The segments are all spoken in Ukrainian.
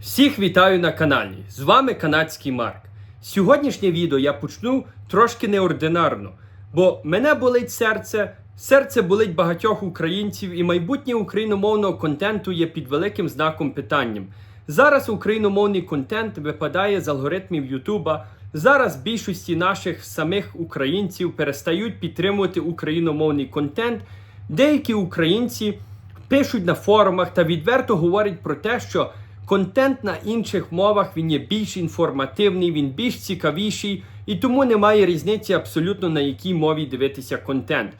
Всіх вітаю на каналі. З вами канадський Марк. Сьогоднішнє відео я почну трошки неординарно, бо мене болить серце, серце болить багатьох українців, і майбутнє україномовного контенту є під великим знаком питанням. Зараз україномовний контент випадає з алгоритмів Ютуба. Зараз більшості наших самих українців перестають підтримувати україномовний контент. Деякі українці пишуть на форумах та відверто говорять про те, що контент на інших мовах він є більш інформативний, він більш цікавіший, і тому немає різниці абсолютно на якій мові дивитися контент.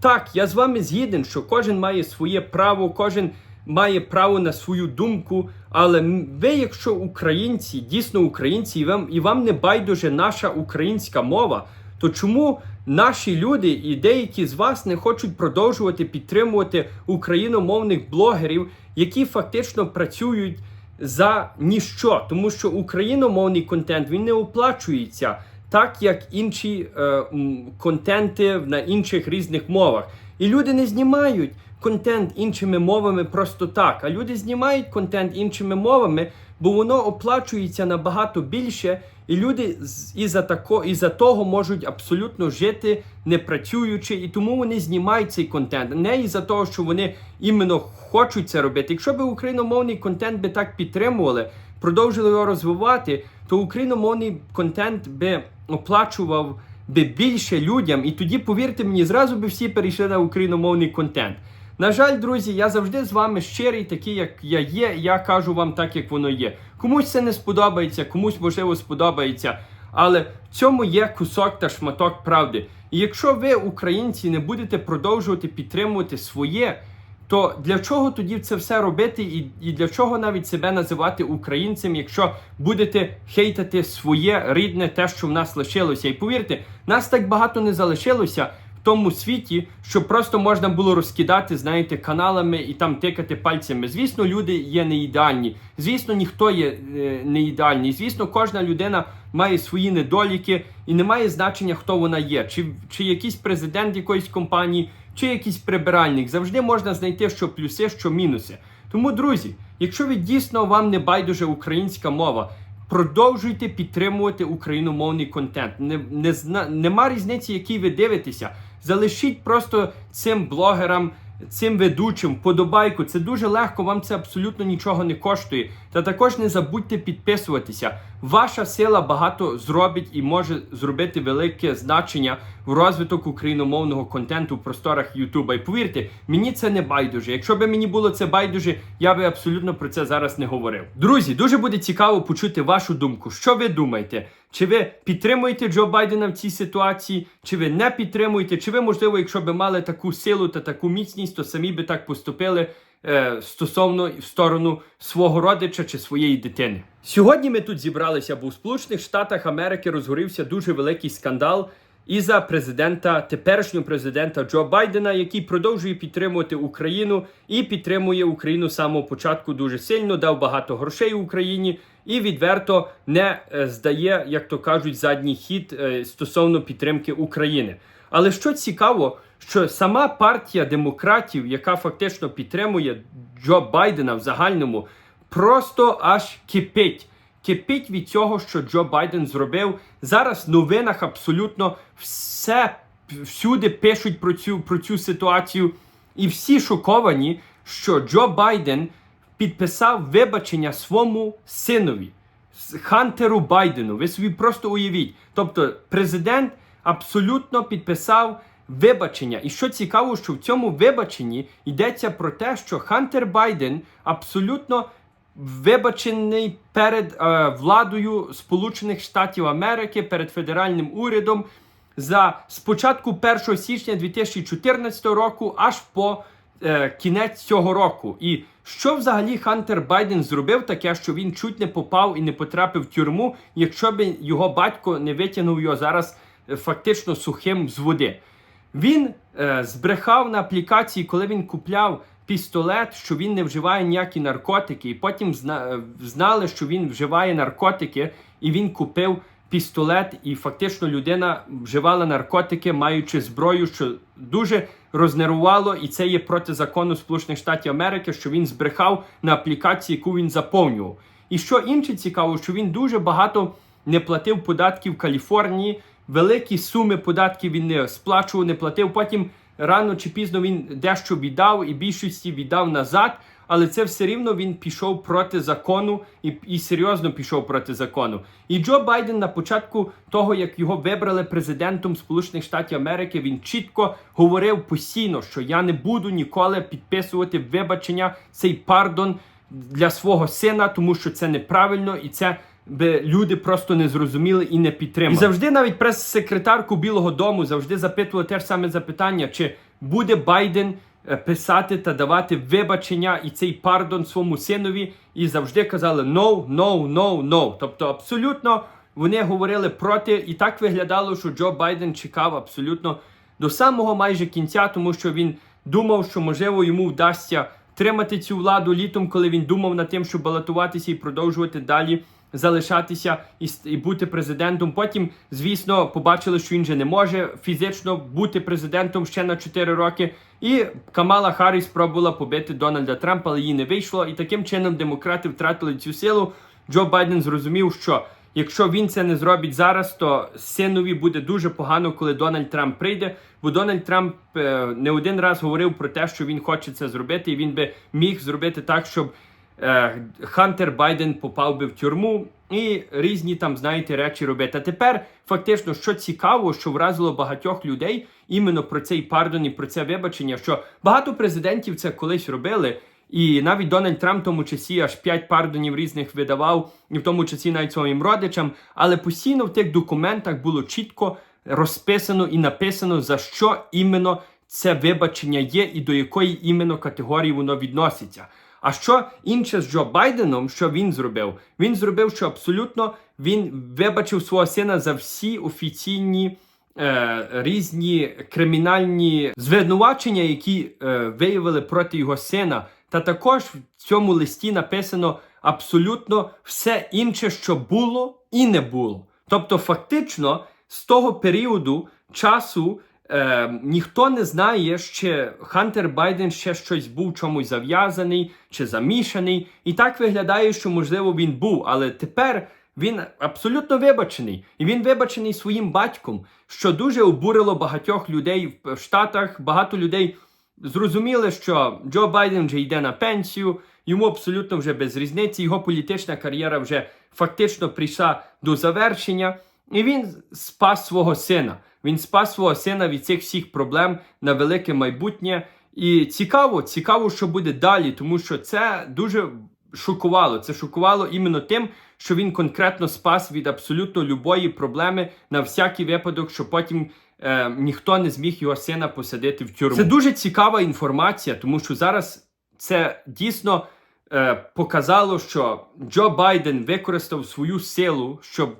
Так, я з вами згіден, що кожен має своє право, кожен має право на свою думку. Але ви, якщо українці, дійсно українці, і вам, і вам не байдуже наша українська мова, то чому наші люди і деякі з вас не хочуть продовжувати підтримувати україномовних блогерів, які фактично працюють за ніщо? Тому що україномовний контент він не оплачується так, як інші е, контенти на інших різних мовах. І люди не знімають контент іншими мовами просто так. А люди знімають контент іншими мовами, бо воно оплачується набагато більше, і люди з- із-за тако, із-за того можуть абсолютно жити не працюючи, і тому вони знімають цей контент. Не із-за того, що вони іменно хочуть це робити. Якщо б україномовний контент би так підтримували, продовжили його розвивати, то україномовний контент би оплачував би більше людям, і тоді, повірте мені, зразу би всі перейшли на україномовний контент. На жаль, друзі, я завжди з вами щирий, такий, як я є. Я кажу вам так, як воно є. Комусь це не сподобається, комусь можливо сподобається. Але в цьому є кусок та шматок правди. І якщо ви, українці, не будете продовжувати підтримувати своє, то для чого тоді це все робити, і, і для чого навіть себе називати українцем, якщо будете хейтати своє рідне, те, що в нас лишилося? І повірте, нас так багато не залишилося тому світі, що просто можна було розкидати, знаєте, каналами і там тикати пальцями. Звісно, люди є не ідеальні. Звісно, ніхто є е, не ідеальний. Звісно, кожна людина має свої недоліки, і не має значення, хто вона є, чи, чи якийсь президент якоїсь компанії, чи якийсь прибиральник. Завжди можна знайти що плюси, що мінуси. Тому, друзі, якщо ви дійсно вам не байдуже українська мова, продовжуйте підтримувати україномовний контент. Не, не, нема різниці, який ви дивитеся. Залишіть просто цим блогерам, цим ведучим подобайку. Це дуже легко, вам це абсолютно нічого не коштує. Та також не забудьте підписуватися. Ваша сила багато зробить і може зробити велике значення в розвиток україномовного контенту в просторах Ютуба. І повірте, мені це не байдуже. Якщо би мені було це байдуже, я би абсолютно про це зараз не говорив. Друзі, дуже буде цікаво почути вашу думку. Що ви думаєте? Чи ви підтримуєте Джо Байдена в цій ситуації, чи ви не підтримуєте? Чи ви, можливо, якщо би мали таку силу та таку міцність, то самі би так поступили е, стосовно в сторону свого родича чи своєї дитини? Сьогодні ми тут зібралися, бо у Сполучених Штатах Америки розгорівся дуже великий скандал і за президента, теперішнього президента Джо Байдена, який продовжує підтримувати Україну і підтримує Україну з самого початку дуже сильно, дав багато грошей Україні і відверто не е, здає, як то кажуть, задній хід е, стосовно підтримки України. Але що цікаво, що сама партія демократів, яка фактично підтримує Джо Байдена в загальному, просто аж кипить. Кипить від цього, що Джо Байден зробив. Зараз в новинах абсолютно все всюди пишуть про цю, про цю ситуацію. І всі шоковані, що Джо Байден підписав вибачення своєму синові, Хантеру Байдену. Ви собі просто уявіть. Тобто, президент абсолютно підписав вибачення. І що цікаво, що в цьому вибаченні йдеться про те, що Хантер Байден абсолютно вибачений перед е, владою Сполучених Штатів Америки, перед федеральним урядом за спочатку 1 січня 2014 року аж по е, кінець цього року. І що взагалі Хантер Байден зробив таке, що він чуть не попав і не потрапив в тюрму, якщо б його батько не витягнув його зараз е, фактично сухим з води. Він е, збрехав на аплікації, коли він купляв пістолет, що він не вживає ніякі наркотики, і потім знали, що він вживає наркотики, і він купив пістолет, і фактично людина вживала наркотики, маючи зброю, що дуже рознервувало, і це є проти закону Сполучених Штатів Америки, що він збрехав на аплікації, яку він заповнював. І що інше цікаво, що він дуже багато не платив податків в Каліфорнії, великі суми податків він не сплачував, не платив. Потім рано чи пізно він дещо віддав і більшості віддав назад. Але це все рівно він пішов проти закону і, і серйозно пішов проти закону. І Джо Байден на початку того, як його вибрали президентом Сполучених Штатів Америки, він чітко говорив постійно, що я не буду ніколи підписувати вибачення цей пардон для свого сина, тому що це неправильно і це би люди просто не зрозуміли і не підтримали. І завжди навіть прес-секретарку Білого Дому завжди запитували те ж саме запитання, чи буде Байден е, писати та давати вибачення і цей пардон своєму синові, і завжди казали no, no, no, no. Тобто абсолютно вони говорили проти, і так виглядало, що Джо Байден чекав абсолютно до самого майже кінця, тому що він думав, що можливо йому вдасться тримати цю владу літом, коли він думав над тим, щоб балотуватися і продовжувати далі залишатися і, і бути президентом. Потім, звісно, побачили, що він же не може фізично бути президентом ще на 4 роки. І Камала Харріс спробувала побити Дональда Трампа, але їй не вийшло. І таким чином демократи втратили цю силу. Джо Байден зрозумів, що якщо він це не зробить зараз, то синові буде дуже погано, коли Дональд Трамп прийде. Бо Дональд Трамп е, не один раз говорив про те, що він хоче це зробити, і він би міг зробити так, щоб Хантер Байден попав би в тюрму і різні там, знаєте, речі робити. А тепер фактично, що цікаво, що вразило багатьох людей іменно про цей пардон і про це вибачення, що багато президентів це колись робили. І навіть Дональд Трамп в тому часі аж 5 пардонів різних видавав, і в тому часі навіть своїм родичам. Але постійно в тих документах було чітко розписано і написано, за що іменно це вибачення є і до якої іменно категорії воно відноситься. А що інше з Джо Байденом, що він зробив? Він зробив, що абсолютно він вибачив свого сина за всі офіційні е, різні кримінальні звинувачення, які е, виявили проти його сина. Та також в цьому листі написано абсолютно все інше, що було і не було. Тобто, фактично, з того періоду часу е, ніхто не знає, чи Хантер Байден ще щось був чомусь зав'язаний чи замішаний. І так виглядає, що можливо він був, але тепер. Він абсолютно вибачений, і він вибачений своїм батьком, що дуже обурило багатьох людей в Штатах. Багато людей зрозуміли, що Джо Байден вже йде на пенсію, йому абсолютно вже без різниці. Його політична кар'єра вже фактично прийшла до завершення, і він спас свого сина. Він спас свого сина від цих всіх проблем на велике майбутнє. І цікаво, цікаво, що буде далі, тому що це дуже шокувало. Це шокувало іменно тим, що він конкретно спас від абсолютно любої проблеми на всякий випадок, що потім е, ніхто не зміг його сина посадити в тюрму. Це дуже цікава інформація, тому що зараз це дійсно е, показало, що Джо Байден використав свою силу, щоб.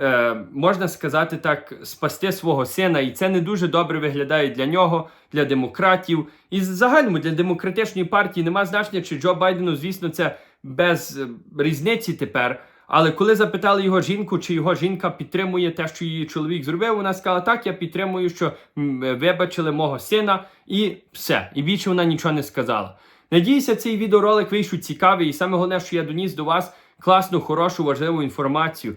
Е, можна сказати так, спасти свого сина, і це не дуже добре виглядає для нього, для демократів. І загальному для демократичної партії нема значення, чи Джо Байдену, звісно, це без е, різниці тепер. Але коли запитали його жінку, чи його жінка підтримує те, що її чоловік зробив, вона сказала: так, я підтримую, що м, вибачили мого сина, і все. І більше вона нічого не сказала. Надіюся, цей відеоролик вийшов цікавий, і саме головне, що я доніс до вас класну, хорошу, важливу інформацію.